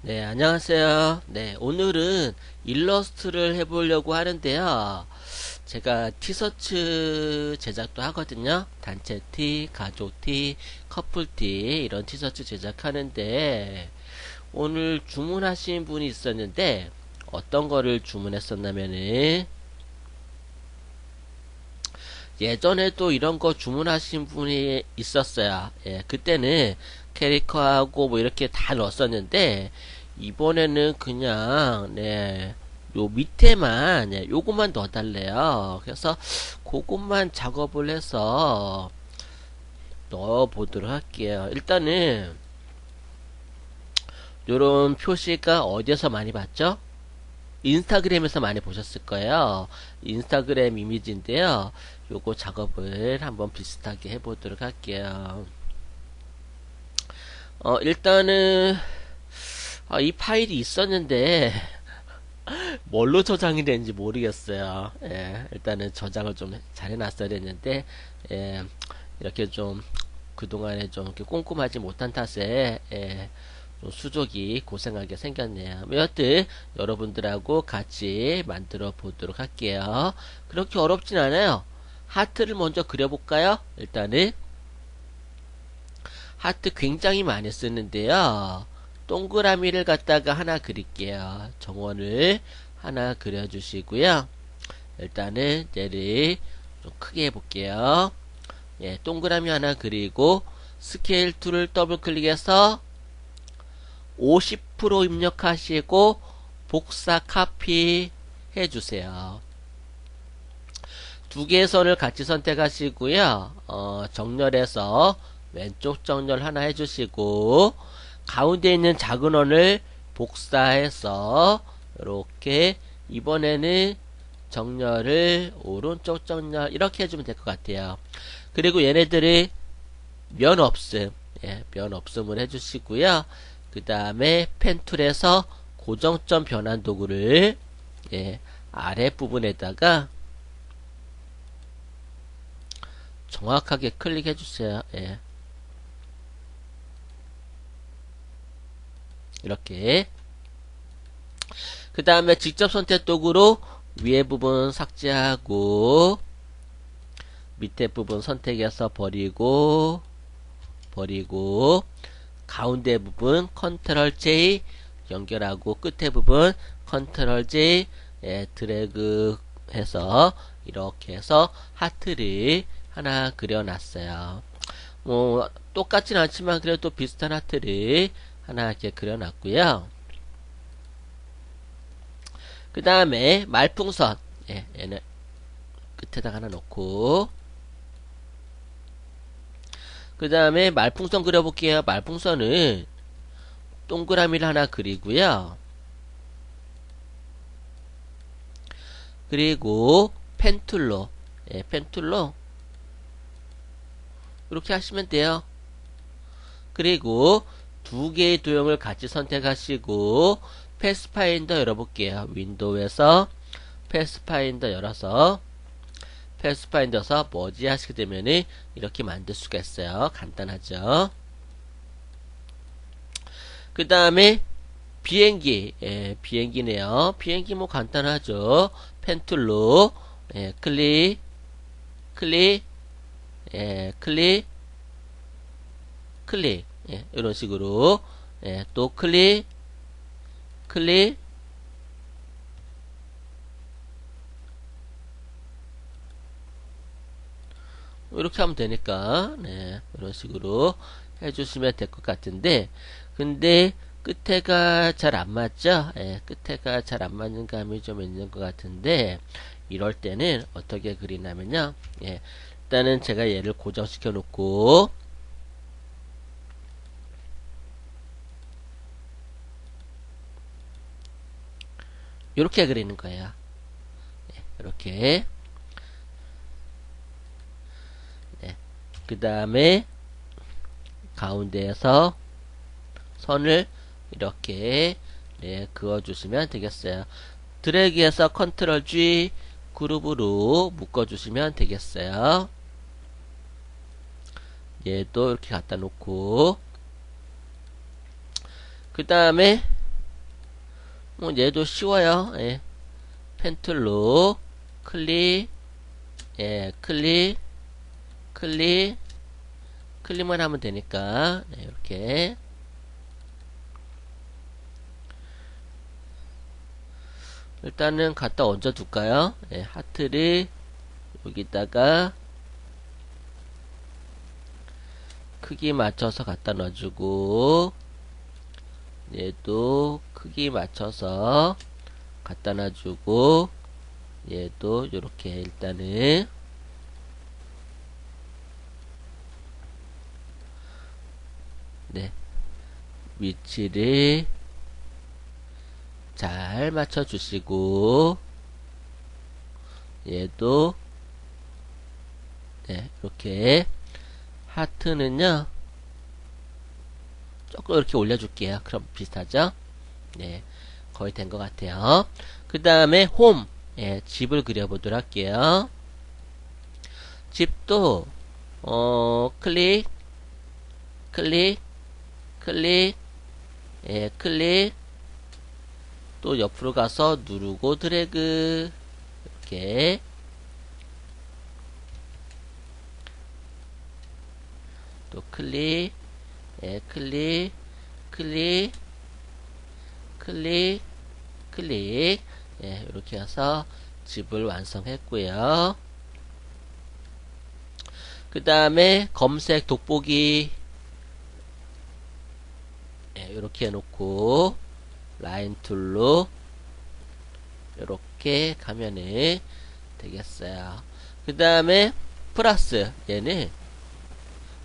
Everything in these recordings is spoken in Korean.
네, 안녕하세요. 네, 오늘은 일러스트를 해보려고 하는데요. 제가 티셔츠 제작도 하거든요. 단체 티, 가족 티, 커플 티, 이런 티셔츠 제작하는데, 오늘 주문하신 분이 있었는데, 어떤 거를 주문했었냐면은, 예전에도 이런 거 주문하신 분이 있었어요. 예, 그때는 캐리커하고 뭐 이렇게 다 넣었었는데, 이번에는 그냥, 네, 요 밑에만, 네, 요것만 넣어달래요. 그래서, 그것만 작업을 해서, 넣어보도록 할게요. 일단은, 요런 표시가 어디에서 많이 봤죠? 인스타그램에서 많이 보셨을 거예요. 인스타그램 이미지인데요. 요거 작업을 한번 비슷하게 해보도록 할게요. 어, 일단은, 아, 이 파일이 있었는데, 뭘로 저장이 되는지 모르겠어요. 예, 일단은 저장을 좀 잘 해놨어야 됐는데, 예, 이렇게 좀, 그동안에 좀 이렇게 꼼꼼하지 못한 탓에, 예, 수족이 고생하게 생겼네요. 여하튼 여러분들하고 같이 만들어 보도록 할게요. 그렇게 어렵진 않아요. 하트를 먼저 그려볼까요? 일단은 하트 굉장히 많이 쓰는데요. 동그라미를 갖다가 하나 그릴게요. 정원을 하나 그려주시고요. 일단은 얘를 좀 크게 해볼게요. 예, 동그라미 하나 그리고 스케일 툴을 더블 클릭해서 50% 입력하시고 복사 카피 해주세요. 두 개의 선을 같이 선택하시고요. 어, 정렬해서 왼쪽 정렬 하나 해주시고 가운데 있는 작은 원을 복사해서 이렇게 이번에는 정렬을 오른쪽 정렬 이렇게 해주면 될 것 같아요. 그리고 얘네들이 면 없음, 예, 면 없음을 해주시고요. 그 다음에 펜툴에서 고정점 변환 도구를 예, 아랫부분에다가 정확하게 클릭해 주세요. 예. 이렇게 그 다음에 직접 선택 도구로 위에 부분 삭제하고 밑에 부분 선택해서 버리고 버리고 가운데 부분 컨트롤 J 연결하고 끝에 부분 컨트롤 J 예, 드래그 해서 이렇게 해서 하트를 하나 그려놨어요. 뭐 똑같진 않지만 그래도 비슷한 하트를 하나 이렇게 그려놨고요. 그 다음에 말풍선 예, 얘는 끝에다 하나 놓고 그 다음에 말풍선 그려볼게요. 말풍선은 동그라미를 하나 그리고요. 그리고 펜툴로 예, 펜툴로 이렇게 하시면 돼요. 그리고 두 개의 도형을 같이 선택하시고 패스파인더 열어볼게요. 윈도우에서 패스파인더 열어서 패스파인더서 머지 하시게 되면은 이렇게 만들 수가 있어요. 간단하죠. 그 다음에 비행기, 예, 비행기네요. 비행기 뭐 간단하죠. 펜툴로 예, 클릭, 클릭, 예, 클릭, 클릭, 예, 이런 식으로. 예, 또 클릭, 클릭, 이렇게 하면 되니까 네, 이런 식으로 해주시면 될 것 같은데 근데 끝에가 잘 안 맞죠? 예, 끝에가 잘 안 맞는 감이 좀 있는 것 같은데 이럴 때는 어떻게 그리냐면요. 예, 일단은 제가 얘를 고정시켜 놓고 이렇게 그리는 거예요 예, 이렇게 그 다음에 가운데에서 선을 이렇게 네, 그어주시면 되겠어요. 드래그해서 컨트롤 G 그룹으로 묶어주시면 되겠어요. 얘도 이렇게 갖다 놓고 그 다음에 뭐 얘도 쉬워요. 예. 펜툴로 클릭, 예, 클릭, 클릭, 클릭만 하면 되니까 네, 이렇게 일단은 갖다 얹어 둘까요? 예, 하트를 여기다가 크기 맞춰서 갖다 놔주고 얘도 크기 맞춰서 갖다 놔주고 얘도 이렇게 일단은 네 위치를 잘 맞춰 주시고 얘도 네 이렇게 하트는요 조금 이렇게 올려줄게요. 그럼 비슷하죠? 네 거의 된 것 같아요. 그 다음에 홈. 예, 집을 그려보도록 할게요. 집도 어 클릭 클릭 클릭 예 클릭. 또 옆으로 가서 누르고 드래그. 이렇게. 또 클릭 예, 클릭 클릭 클릭 클릭. 예, 이렇게 해서 집을 완성했고요. 그 다음에 검색 돋보기. 예, 이렇게 해놓고 라인 툴로 이렇게 가면은 되겠어요. 그 다음에 플러스 얘는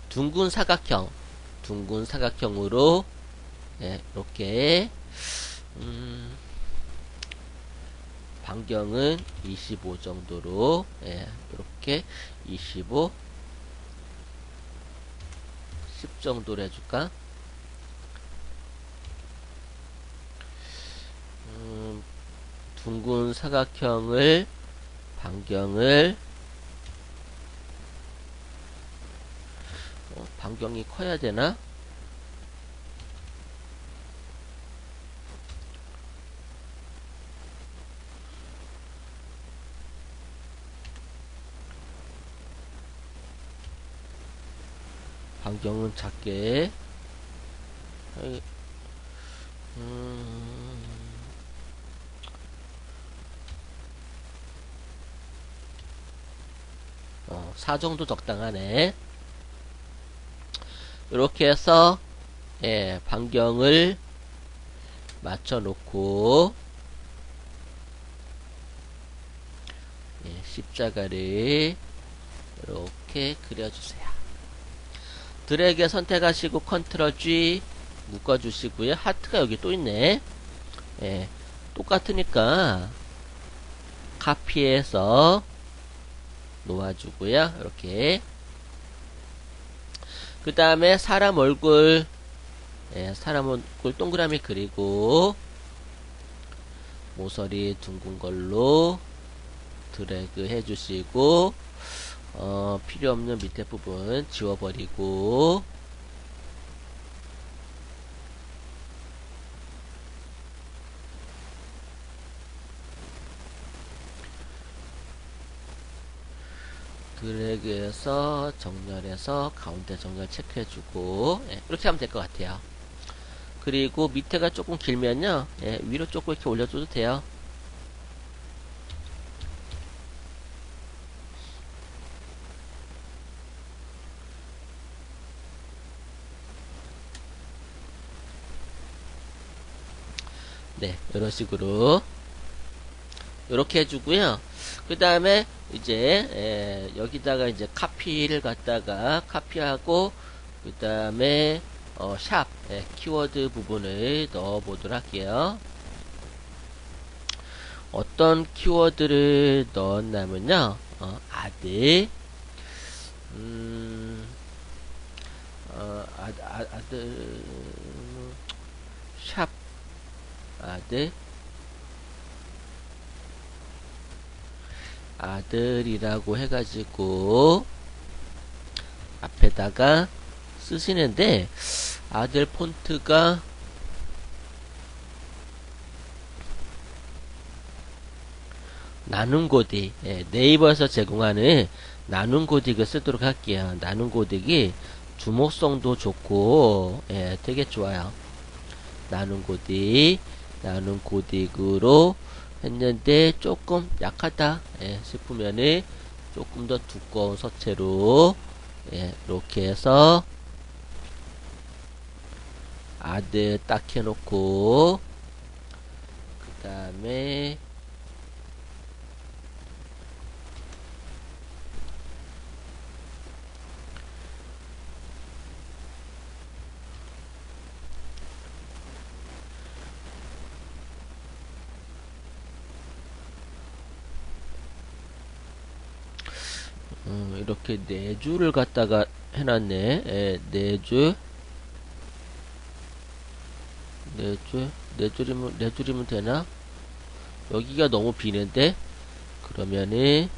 둥근 사각형 둥근 사각형으로 예, 이렇게 음, 반경은 25 정도로 예, 이렇게 25 10 정도로 해줄까? 음, 둥근 사각형을 반경을 어, 반경이 커야 되나? 반경은 작게. 음, 어, 4 정도 적당하네 이렇게 해서 예, 반경을 맞춰 놓고 예, 십자가를 이렇게 그려주세요. 드래그 선택하시고 컨트롤 G 묶어주시고요. 하트가 여기 또 있네. 예, 똑같으니까 카피해서 놓아주고요. 이렇게 그 다음에 사람 얼굴. 예, 사람 얼굴 동그라미 그리고 모서리 둥근 걸로 드래그 해주시고 어, 필요 없는 밑에 부분 지워버리고 드래그해서 정렬해서 가운데 정렬 체크해주고 예, 이렇게 하면 될 것 같아요. 그리고 밑에가 조금 길면요 예, 위로 조금 이렇게 올려줘도 돼요. 네, 이런 식으로 이렇게 해주고요. 그 다음에 이제 에, 여기다가 이제 카피를 갖다가 카피하고 그 다음에 어, 샵 예, 키워드 부분을 넣어 보도록 할게요. 어떤 키워드를 넣었냐면요, 어, 아들, 음, 어, 아, 아, 아들, 샵, 아들, 아들이라고 해가지고 앞에다가 쓰시는데 아들 폰트가 나눔 고딕 예, 네이버에서 제공하는 나눔 고딕을 쓰도록 할게요. 나눔 고딕이 주목성도 좋고 예, 되게 좋아요. 나눔 고딕 나눔 고딕으로 했는데 조금 약하다. 예, 싶으면은 조금 더 두꺼운 서체로 예, 이렇게 해서 아드 딱 해놓고 그 다음에 음, 이렇게 네 줄을 갖다가 해놨네. 예, 네 줄. 네 줄. 네 줄이면, 네 줄이면 되나? 여기가 너무 비는데? 그러면은,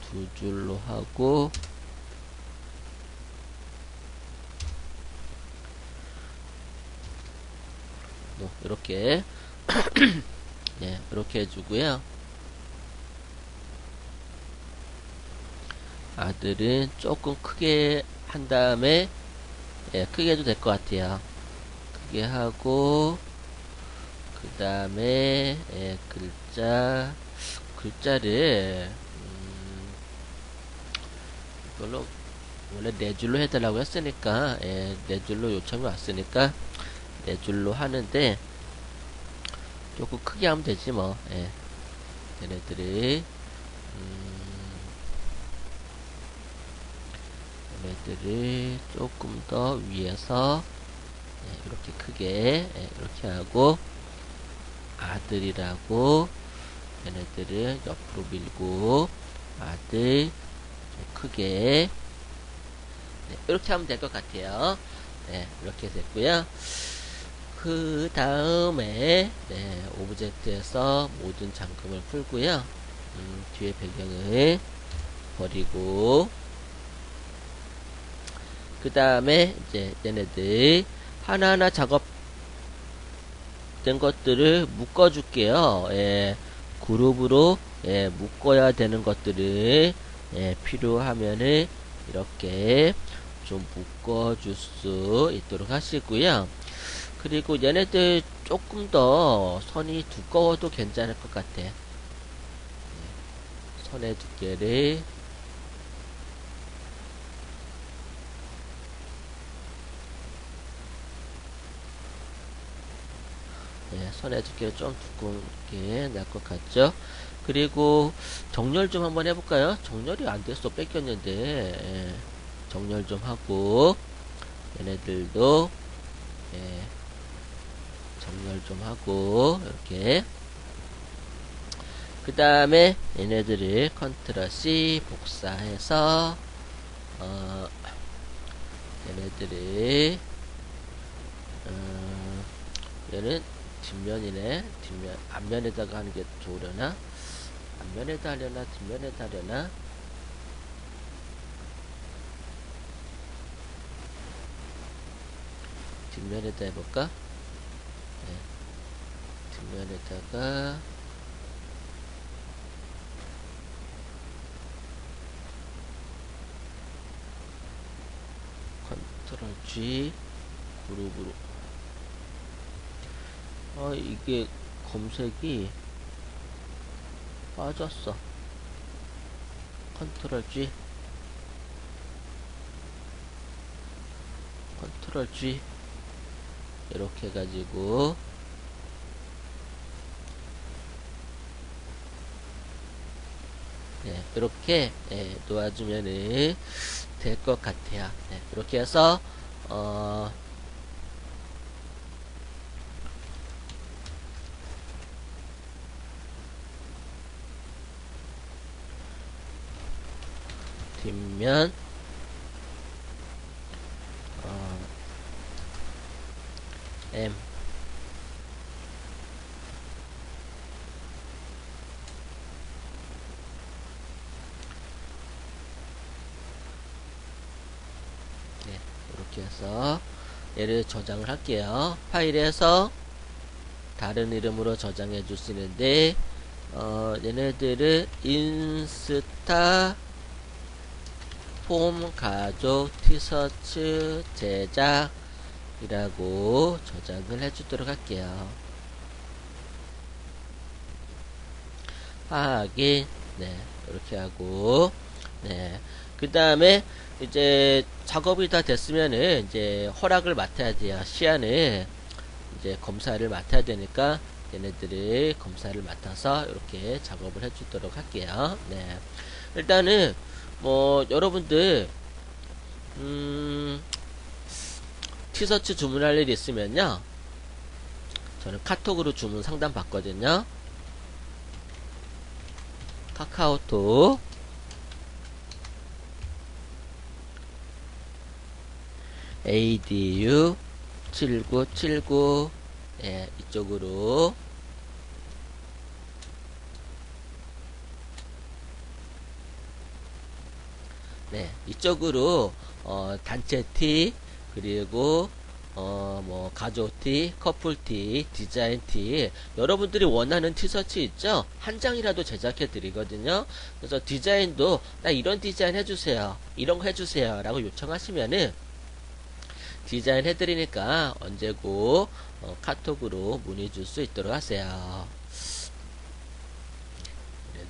두 줄로 하고, 뭐, 이렇게. 네, 이렇게 해주고요. 아들은 조금 크게 한 다음에 예, 크게 해도 될 것 같아요. 크게 하고 그 다음에 예, 글자 글자를 음, 이걸로 원래 네 줄로 해달라고 했으니까 예, 네 줄로 요청이 왔으니까 네 줄로 하는데 조금 크게 하면 되지 뭐. 예. 얘네들이 음, 얘네들을 조금 더 위에서 예, 이렇게 크게 예, 이렇게 하고 아들이라고 얘네들을 옆으로 밀고 아들 좀 크게 네, 이렇게 하면 될 것 같아요. 네, 이렇게 됐고요. 그 다음에 네, 오브젝트에서 모든 잠금을 풀고요. 음, 뒤에 배경을 버리고 그 다음에 이제 얘네들 하나하나 작업된 것들을 묶어 줄게요. 예, 그룹으로 예, 묶어야 되는 것들을 예, 필요하면은 이렇게 좀 묶어 줄 수 있도록 하시고요. 그리고 얘네들 조금 더 선이 두꺼워도 괜찮을 것 같아. 네. 선의 두께를 네, 선의 두께를 좀 두꺼운 게 나을 것 같죠? 그리고 정렬 좀 한번 해볼까요? 정렬이 안 됐어 뺏겼는데 예, 정렬 좀 하고 얘네들도 예, 정렬 좀 하고 이렇게. 그 다음에 얘네들을 컨트롤 C 복사해서 어, 얘네들을 어, 얘는 뒷면이네. 뒷면 앞면에다가 하는 게 좋으려나? 앞면에다 하려나? 뒷면에다 하려나? 뒷면에다 해볼까? 뒷 면에다가 컨트롤 G 그룹으로. 아 이게 검색이 빠졌어. 컨트롤 G. 컨트롤 G. 이렇게 해가지고 네, 이렇게 예, 놓아주면은 될 것 같아요. 네, 이렇게 해서 어, 뒷면 어, M 네, 해서 얘를 저장을 할게요. 파일에서 다른 이름으로 저장해 줄 수 있는데 어, 얘네들을 인스타 폼 가족 티셔츠 제작이라고 저장을 해주도록 할게요. 확인 네 이렇게 하고 네그 다음에 이제 작업이 다 됐으면은 이제 허락을 맡아야 돼요. 시안을 이제 검사를 맡아야 되니까 얘네들이 검사를 맡아서 이렇게 작업을 해주도록 할게요. 네. 일단은 뭐 여러분들 음 티셔츠 주문할 일 있으면요. 저는 카톡으로 주문 상담 받거든요. 카카오톡 ADU 7979 예, 이쪽으로 네, 이쪽으로 어, 단체 티 그리고 어, 뭐, 가족 티, 커플 티, 디자인 티, 여러분들이 원하는 티셔츠 있죠? 한 장이라도 제작해 드리거든요. 그래서 디자인도, 나 이런 디자인 해주세요. 이런 거 해주세요. 라고 요청하시면은, 디자인 해드리니까 언제고, 어, 카톡으로 문의 줄 수 있도록 하세요.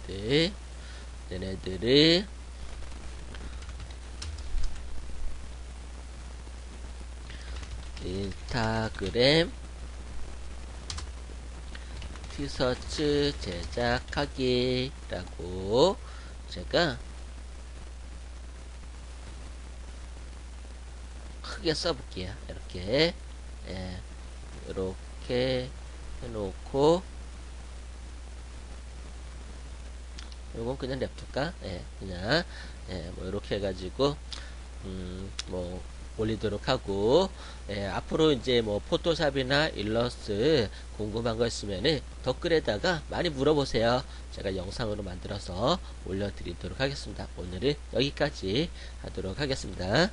얘네들, 얘네들을, 인스타그램 티셔츠 제작하기 라고 제가 크게 써볼게요. 이렇게. 예, 이렇게 해놓고. 요건 그냥 냅둘까? 예, 그냥. 예, 뭐 이렇게 해가지고 음, 뭐 올리도록 하고. 예, 앞으로 이제 뭐 포토샵이나 일러스트 궁금한 거 있으면은 댓글에다가 많이 물어보세요. 제가 영상으로 만들어서 올려드리도록 하겠습니다. 오늘은 여기까지 하도록 하겠습니다.